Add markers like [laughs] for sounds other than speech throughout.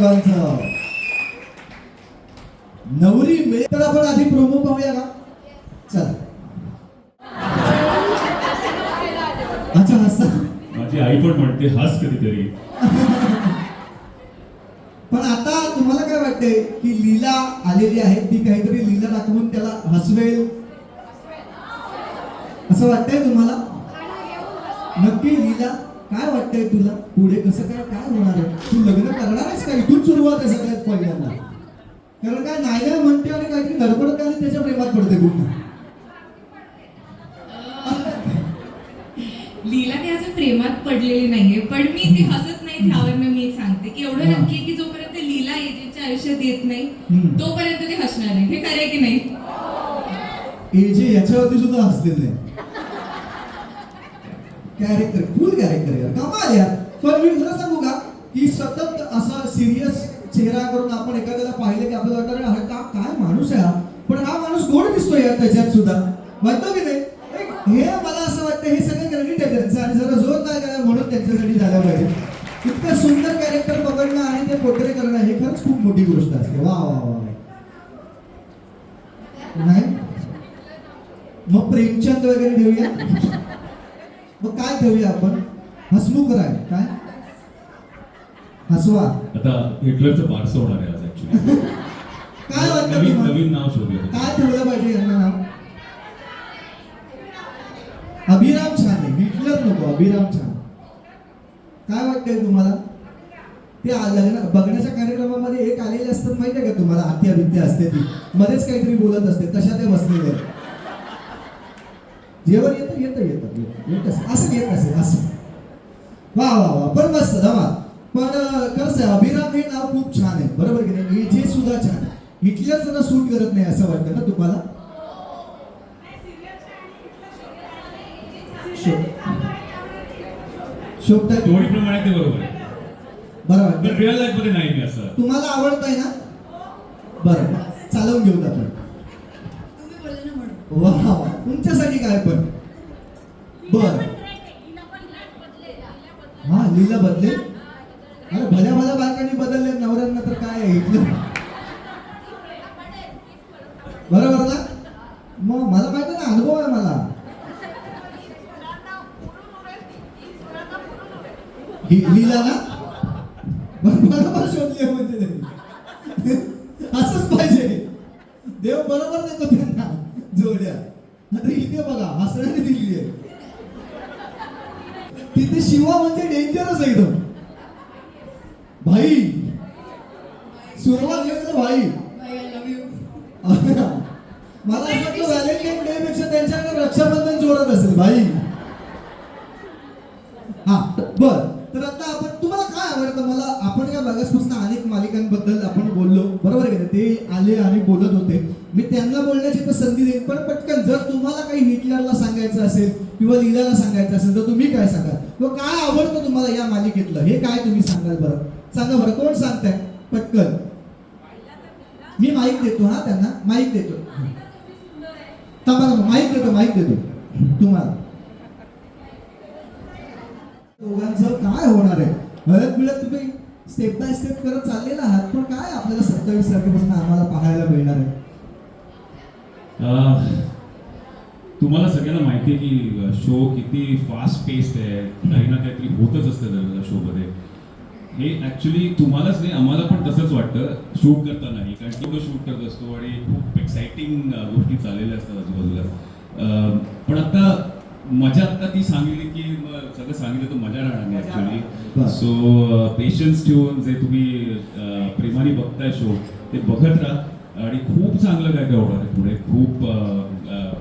दोघांचं नवरी मिळे तर आपण आधी प्रोमो पाहूया का? चला. अच्छा हसा माझी आई पण म्हणते हाच कधीतरी. पण आता तुम्हाला काय वाटतंय की लीला आलेली आहे? ती काहीतरी लीला दाखवून त्याला हसवेल? असं वाटतंय तुम्हाला? नक्की लीला? काय वाटतंय तुला? पुढे कसं काय काय होणार आहे? तू लग्न करणार आहेस का? इथून सुरुवात आहे सगळ्यात पहिल्यांदा. कारण काय नाही नाही म्हणते आणि काहीतरी धडपडत आणि त्याच्या प्रेमात पडते पुन्हा लीला काही अजून प्रेमात पडलेली नाहीये पण मी ती हसत नाही त्यावर मी एक सांगते की एवढं. नक्की की जोपर्यंत लीला एजेच्या आयुष्यात येत नाही. तोपर्यंत ते हसणार नाही. हे खरे की नाही? एजे याच्यावरती सुद्धा हसलेलं आहे कॅरेक्टर फुल कॅरेक्टर यार. कमाल यार. पण मी तुला सांगू का की सतत असा सिरियस चेहरा करून आपण एखाद्याला पाहिलं की आपल्याला वाटतं हा का काय माणूस आहे हा? पण हा माणूस गोड दिसतोय यार त्याच्यात सुद्धा. म्हणतो की नाही? हे मला असं वाटतं हे सगळं क्रेडिट आहे त्यांचं आणि जरा जोर काय करा म्हणून त्यांच्यासाठी झालं पाहिजे. इतकं सुंदर कॅरेक्टर पकडणं आणि ते पोट्रे करणं हे खरंच खूप मोठी गोष्ट असते. वा वा वा नाही? मग प्रेमचंद वगैरे ठेवूया मग काय ठेवूया आपण? हसमुख राय काय? हसवा. आता हिटलरचं बारसं होणार आहे आज ऍक्च्युली काय वाटतं नवीन तुम्हाला? नवीन नाव शोधूया काय ठेवलं पाहिजे यांना नाव? अभिराम छान आहे हिटलर नको अभिराम छान. काय वाटतंय तुम्हाला? ते आ- लग्न बघण्याच्या कार्यक्रमामध्ये एक आलेले असतात माहिती आहे का तुम्हाला? आत्या विद्या असते ती. मध्येच काहीतरी बोलत असते तशा ते बसलेले आहेत. जेवण येतं येतं येतं येतं असं येत असेल असं. वा वा वा. पण मस्त धमाल पण खरंच आहे अभिराम हे नाव खूप छान आहे. बरोबर की नाही? जे सुद्धा छान आहे. हिटलर जरा सूट करत नाही असं वाटतं ना तुम्हाला? शोभताय स्टोरीप्रमाणे ते बरोबर आहे. बरोबर. रिअल लाईफमध्ये नाही मी असं. तुम्हाला आवडतंय ना? बरं चालवून घेऊन आपण तुम्ही बोलले ना म्हणून वा वा तुमच्यासाठी काय पण? बर. हा लीला बदले? अरे भल्या भल्या बायकांनी बदलले नवऱ्यांना तर काय इथलं? बरोबर ना? मग मला माहिती ना अनुभव आहे मला. ही लीला ना? बरं, बरोबर शोधली म्हणजे. असंच पाहिजे. देव बरोबर देतो आता इथे बघा हसण्याने दिली आहे तिथे शिवा म्हणजे डेंजरच आहे एकदम. भाई सुरुवात तर भाई. यू मला वाटतं व्हॅलेंटाईन डे पेक्षा त्यांच्याकडे रक्षाबंधन जोरात असेल भाई. हा बर. तर आता आपण तुम्हाला काय आवडतं? मला आपण काय बघासपासून अनेक मालिकांबद्दल आपण बोललो. बरोबर आहे का नाही? ते आले आणि बोलत होते. मी त्यांना बोलण्याची तर संधी देईन पण पटकन जर तुम्हाला काही हिटलरला सांगायचं असेल किंवा लिलाला सांगायचं असेल तर तुम्ही काय सांगाल? किंवा काय आवडतं तुम्हाला या मालिकेतलं? हे काय तुम्ही सांगाल बरं? सांगा बरं कोण सांगताय? पटकन. मी माहीत देतो हा त्यांना माहीत देतो. थांबा माहीत देतो माहीत देतो. तुम्हाला. दोघांचं काय होणार आहे? हळद मिळत तुम्ही स्टेप बाय स्टेप करत चाललेला आहात पण काय आपल्याला सत्तावीस तारखेपासून आम्हाला पाहायला मिळणार आहे? तुम्हाला सगळ्यांना माहिती आहे की शो किती फास्ट पेस्ड आहे. काही ना काहीतरी होतच असतं त्या शोमध्ये हे ऍक्च्युली तुम्हालाच नाही आम्हाला पण तसंच वाटतं शूट करतानाही कारण की शूट करत असतो आणि खूप एक्साइटिंग गोष्टी चाललेल्या असतात आजूबाजूला. पण आता मजा आता ती सांगितली की मग सगळं सांगितलं तर मजा राहणार नाही बरं. ऍक्च्युली सो पेशन्स ठेवून जे तुम्ही प्रेमाने बघताय शो ते बघत राहा. आणि खूप चांगलं काय काय होणार आहे पुढे. खूप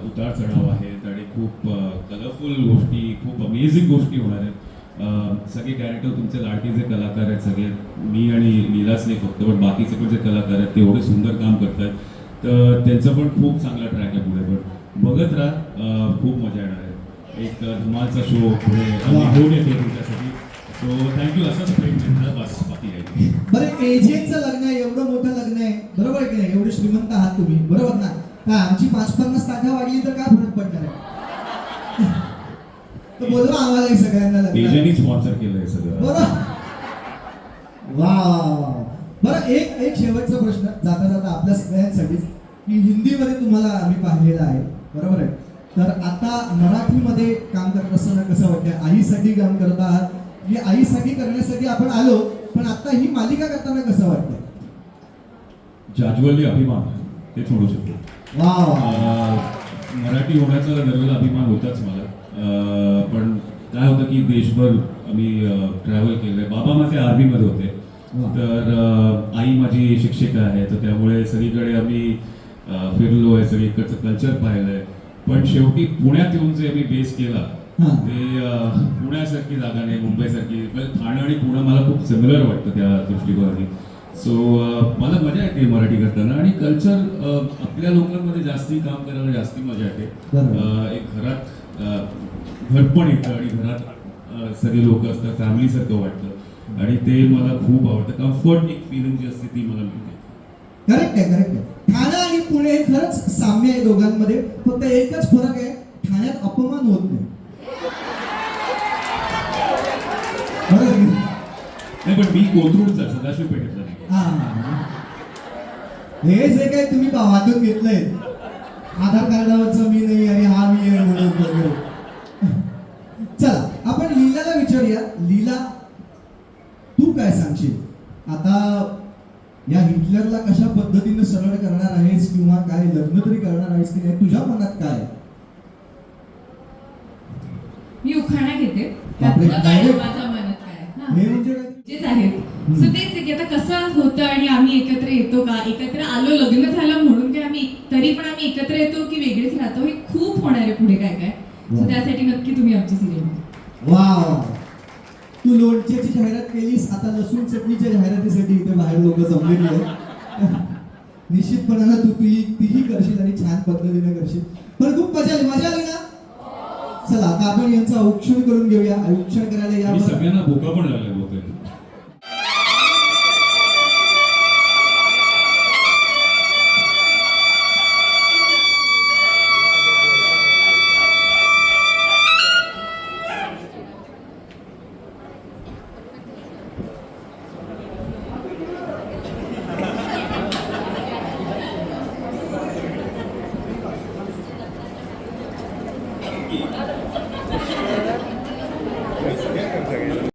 उतार चढाव आहेत आणि खूप कलरफुल गोष्टी खूप अमेझिंग गोष्टी होणार आहेत. सगळे कॅरेक्टर तुमचे लाडके जे कलाकार आहेत सगळे मी आणि लीलाच नाही फक्त पण बाकीचे पण जे कलाकार आहेत ते एवढे सुंदर काम करतात. तर त्यांचं पण खूप चांगला ट्रॅक आहे पुढे. पण बघत राहा खूप मजा येणार आहे. एक धमालचा शो पुढे. घेऊन येतो तुमच्यासाठी. सो थँक्यू असंच प्रेम बस. बरं एजेचं लग्न आहे एवढं मोठं लग्न आहे. बरोबर की नाही? एवढे श्रीमंत आहात तुम्ही. बरोबर ना? काय आमची पाच पन्नास ताकद वाढली तर काय फरक पडणार आहे? [laughs] तर बोलवा आम्हाला हे सगळ्यांना लग्न. स्पॉन्सर केलं हे सगळं. बरोबर वा. बरं एक एक शेवटचा प्रश्न. जाता जाता आपल्या सगळ्यांसाठीच की हिंदीमध्ये तुम्हाला आम्ही पाहिलेलं आहे. बरोबर आहे? तर आता मराठीमध्ये काम करत असताना कसं वाटतं आईसाठी काम करत आहात. की आईसाठी करण्यासाठी आपण आलो पण आता ही मालिका करताना कसं वाटतंय? जाज्वल्य अभिमान ते म्हणू शकतो मराठी होण्याचा दरवेळेला अभिमान होताच मला. पण काय होतं की देशभर आम्ही ट्रॅव्हल केलंय. बाबा माझे आर्मीमध्ये होते. तर आई माझी शिक्षिका आहे तर त्यामुळे सगळीकडे आम्ही अं, फिरलोय सगळीकडचं कल्चर पाहिलंय. पण शेवटी पुण्यात येऊन जे आम्ही बेस केला. ते पुण्यासारखी जागा नाही मुंबईसारखी. ठाणे आणि पुणे मला खूप सिमिलर वाटतं त्या दृष्टिकोनाने. सो मला मजा येते मराठी करताना आणि कल्चर आपल्या लोकांमध्ये जास्ती काम करायला जास्ती मजा येते. एक घरात अं, घर पण येतं आणि घरात सगळे लोक असतात फॅमिली सारखं वाटतं. आणि ते मला खूप आवडतं. कम्फर्ट एक फिलिंग जी असते ती मला मिळते. करेक्ट आहे करेक्ट आहे. ठाणा आणि पुणे हे खरंच साम्य आहे दोघांमध्ये. फक्त एकच फरक आहे ठाण्यात अपमान होत नाही. नाही? नाही पण मी कोथरूडचा सदाशिव पेठेतला नाही हा. हे जे काही तुम्ही वाटून घेतलंय आधार कार्डावरचं मी नाही आणि हा मी आहे म्हणून वगैरे चला आपण लीलाला विचारूया लीला तू काय सांगशील आता या हिटलरला कशा पद्धतीने सरळ करणार आहेस किंवा काय लग्न तरी करणार आहेस की नाही तुझ्या मनात काय आहे? मी उखाणा घेते. बापरे, त्यातलं काय direct? माझ्या मनात काय म्हणजे तेच आहेत सो तेच आहे की आता कसं होतं आणि आम्ही एकत्र येतो का? एकत्र आलो लग्न झालं म्हणून काय आम्ही तरी पण आम्ही एकत्र येतो की वेगळेच राहतो? हे खूप होणार आहे पुढे काय काय. सो. त्यासाठी नक्की तुम्ही आमची सिरियल वा वा. तू लोणच्याची जाहिरात केलीस आता लसूण चटणीच्या जाहिरातीसाठी इथे बाहेर लोक जमलेली आहेत. [laughs] निश्चितपणानं तू तुझी तीही करशील आणि छान पद्धतीने करशील. पण खूप मजा आली. मजा आली ना? चला आता आपण यांचं औक्षण करून घेऊया औक्षण करायला या सगळ्यांना भोका पण लागला